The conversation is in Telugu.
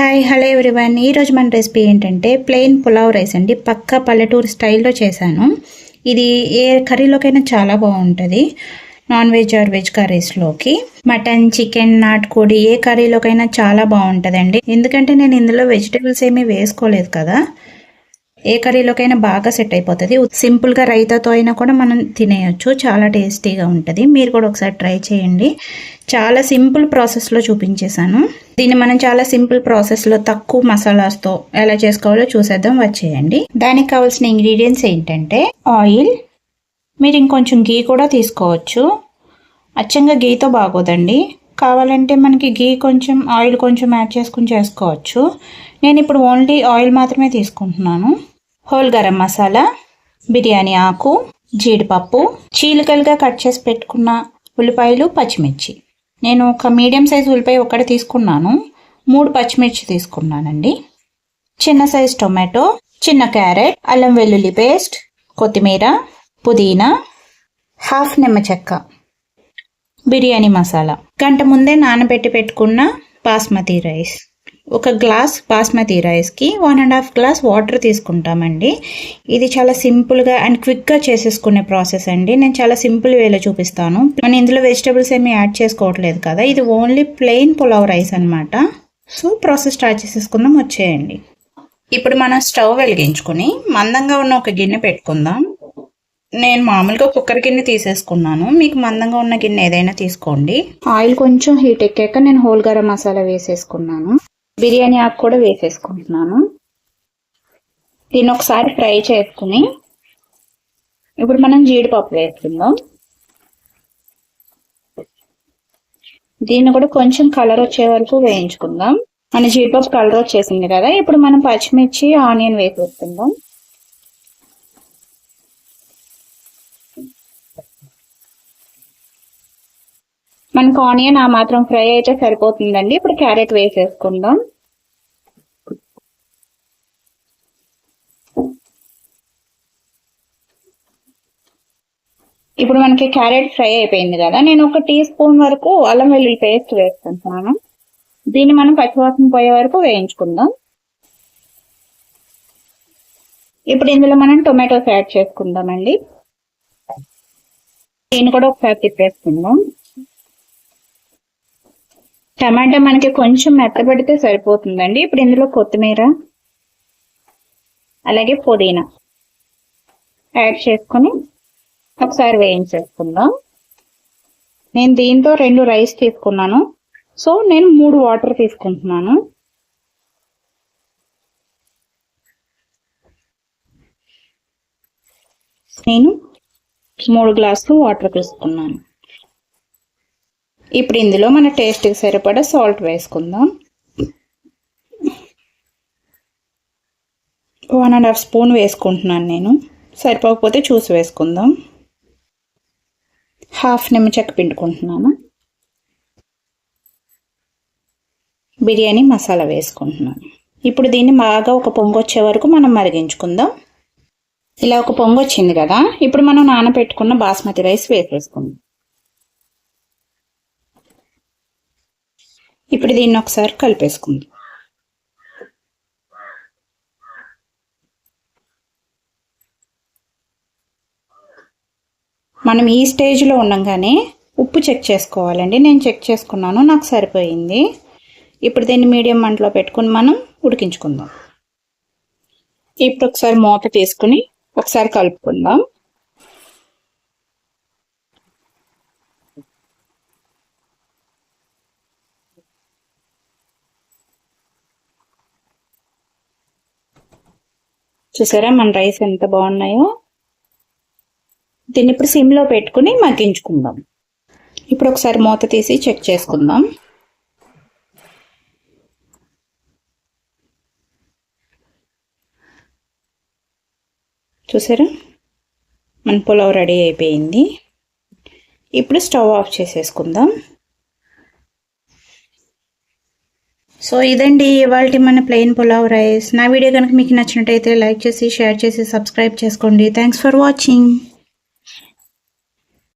హాయ్ హలో ఎవ్రీవన్ ఈరోజు మన రెసిపీ ఏంటంటే ప్లెయిన్ పులావ్ రైస్ అండి. పక్కా పల్లెటూరు స్టైల్లో చేశాను. ఇది ఏ కర్రీలోకైనా చాలా బాగుంటుంది. నాన్ వెజ్ ఆర్ వెజ్ కర్రీస్లోకి మటన్ చికెన్ నాటుకోడి ఏ కర్రీలోకైనా చాలా బాగుంటుందండి. ఎందుకంటే నేను ఇందులో వెజిటేబుల్స్ ఏమీ వేసుకోలేదు కదా. ఏ కర్రీలోకైనా బాగా సెట్ అయిపోతుంది. సింపుల్గా రైతాతో అయినా కూడా మనం తినేయచ్చు. చాలా టేస్టీగా ఉంటుంది. మీరు కూడా ఒకసారి ట్రై చేయండి. చాలా సింపుల్ ప్రాసెస్లో చూపించేశాను. దీన్ని మనం చాలా సింపుల్ ప్రాసెస్లో తక్కువ మసాలాస్తో ఎలా చేసుకోవాలో చూసేద్దాం. వచ్చేయండి. దానికి కావాల్సిన ఇంగ్రీడియంట్స్ ఏంటంటే ఆయిల్ మీరు ఇంకొంచెం గీ కూడా తీసుకోవచ్చు. అచ్చంగా గీతో బాగోదండి. కావాలంటే మనకి గీ కొంచెం ఆయిల్ కొంచెం యాడ్ చేసుకుని చేసుకోవచ్చు. నేను ఇప్పుడు ఓన్లీ ఆయిల్ మాత్రమే తీసుకుంటున్నాను. హోల్ గరం మసాలా బిర్యానీ ఆకు జీడిపప్పు చీలికలుగా కట్ చేసి పెట్టుకున్న ఉల్లిపాయలు పచ్చిమిర్చి. నేను ఒక మీడియం సైజ్ ఉల్లిపాయ ఒకటి తీసుకున్నాను. మూడు పచ్చిమిర్చి తీసుకున్నానండి. చిన్న సైజ్ టొమాటో చిన్న క్యారెట్ అల్లం వెల్లుల్లి పేస్ట్ కొత్తిమీర పుదీనా హాఫ్ నిమ్మ చెక్క బిర్యానీ మసాలా. గంట ముందే నానబెట్టి పెట్టుకున్న బాస్మతి రైస్. ఒక గ్లాస్ బాస్మతి రైస్కి one and half glass water తీసుకుంటామండి. ఇది చాలా సింపుల్గా అండ్ క్విక్గా చేసేసుకునే ప్రాసెస్ అండి. నేను చాలా సింపుల్ వేలో చూపిస్తాను. మనం ఇందులో వెజిటబుల్స్ ఏమీ యాడ్ చేసుకోవట్లేదు కదా ఇది ఓన్లీ ప్లెయిన్ పులావ్ రైస్ అనమాట సో ప్రాసెస్ స్టార్ట్ చేసేసుకుందాం వచ్చేయండి. ఇప్పుడు మనం స్టవ్ వెలిగించుకుని మందంగా ఉన్న ఒక గిన్నె పెట్టుకుందాం. నేను మామూలుగా కుక్కర్ గిన్నె తీసేసుకున్నాను. మీకు మందంగా ఉన్న గిన్నె ఏదైనా తీసుకోండి. ఆయిల్ కొంచెం హీట్ ఎక్కాక నేను హోల్ గరం మసాలా వేసేసుకున్నాను. బిర్యానీ ఆకు కూడా వేసేసుకుంటున్నాను. దీన్ని ఒకసారి ఫ్రై చేసుకుని ఇప్పుడు మనం జీడిపప్పు వేసుకుందాం. దీన్ని కూడా కొంచెం కలర్ వచ్చే వరకు వేయించుకుందాం. మన జీడిపప్పు కలర్ వచ్చేసింది కదా ఇప్పుడు మనం పచ్చిమిర్చి ఆనియన్ వేసేసుకుందాం. మనకు ఆనియన్ ఆ మాత్రం ఫ్రై అయితే సరిపోతుందండి. ఇప్పుడు క్యారెట్ వేసేసుకుందాం. ఇప్పుడు మనకి క్యారెట్ ఫ్రై అయిపోయింది కదా నేను ఒక టీ స్పూన్ వరకు అల్లం వెల్లుల్లి పేస్ట్ వేసుకుంటున్నాను దీన్ని మనం పచ్చివాసన పోయే వరకు వేయించుకుందాం. ఇప్పుడు ఇందులో మనం టొమాటోస్ యాడ్ చేసుకుందామండి. దీన్ని కూడా ఒకసారి తిప్పేసుకుందాం. టమాటా మనకి కొంచెం మెత్తబడితే సరిపోతుందండి. ఇప్పుడు ఇందులో కొత్తిమీర అలాగే పుదీనా యాడ్ చేసుకొని ఒకసారి వేయించేసుకుందాం. నేను దీంతో రెండు రైస్ తీసుకున్నాను. సో నేను మూడు వాటర్ తీసుకుంటున్నాను. నేను మూడు గ్లాసులు వాటర్ తీసుకున్నాను. ఇప్పుడు ఇందులో మన టేస్ట్కి సరిపడా సాల్ట్ వేసుకుందాం. వన్ అండ్ హాఫ్ స్పూన్ వేసుకుంటున్నాను నేను. సరిపోకపోతే చూసి వేసుకుందాం. హాఫ్ నిమ్మచెక్క పిండుకుంటున్నాను. బిర్యానీ మసాలా వేసుకుంటున్నాను. ఇప్పుడు దీన్ని బాగా ఒక పొంగు వచ్చే వరకు మనం మరిగించుకుందాం. ఇలా ఒక పొంగు వచ్చింది కదా ఇప్పుడు మనం నానబెట్టుకున్న బాస్మతి రైస్ వేసేసుకుందాం. ఇప్పుడు దీన్ని ఒకసారి కలిపేసుకుందాం. మనం ఈ స్టేజ్లో ఉండగానే ఉప్పు చెక్ చేసుకోవాలండి. నేను చెక్ చేసుకున్నాను నాకు సరిపోయింది. ఇప్పుడు దీన్ని మీడియం మంటలో పెట్టుకుని మనం ఉడికించుకుందాం. ఇప్పుడు ఒకసారి మూత తీసుకుని ఒకసారి కలుపుకుందాం. చూసారా మన రైస్ ఎంత బాగున్నాయో? దీన్ని ఇప్పుడు సిమ్లో పెట్టుకుని మగ్గించుకుందాం. ఇప్పుడు ఒకసారి మూత తీసి చెక్ చేసుకుందాం. చూసారా? మన పులావ్ రెడీ అయిపోయింది. ఇప్పుడు స్టవ్ ఆఫ్ చేసేసుకుందాం. సో ఇదండి ఇవాళ మన ప్లెయిన్ పులావ్ రైస్. నా వీడియో కనుక మీకు నచ్చినట్టయితే లైక్ చేసి షేర్ చేసి సబ్స్క్రైబ్ చేసుకోండి. Thanks for watching.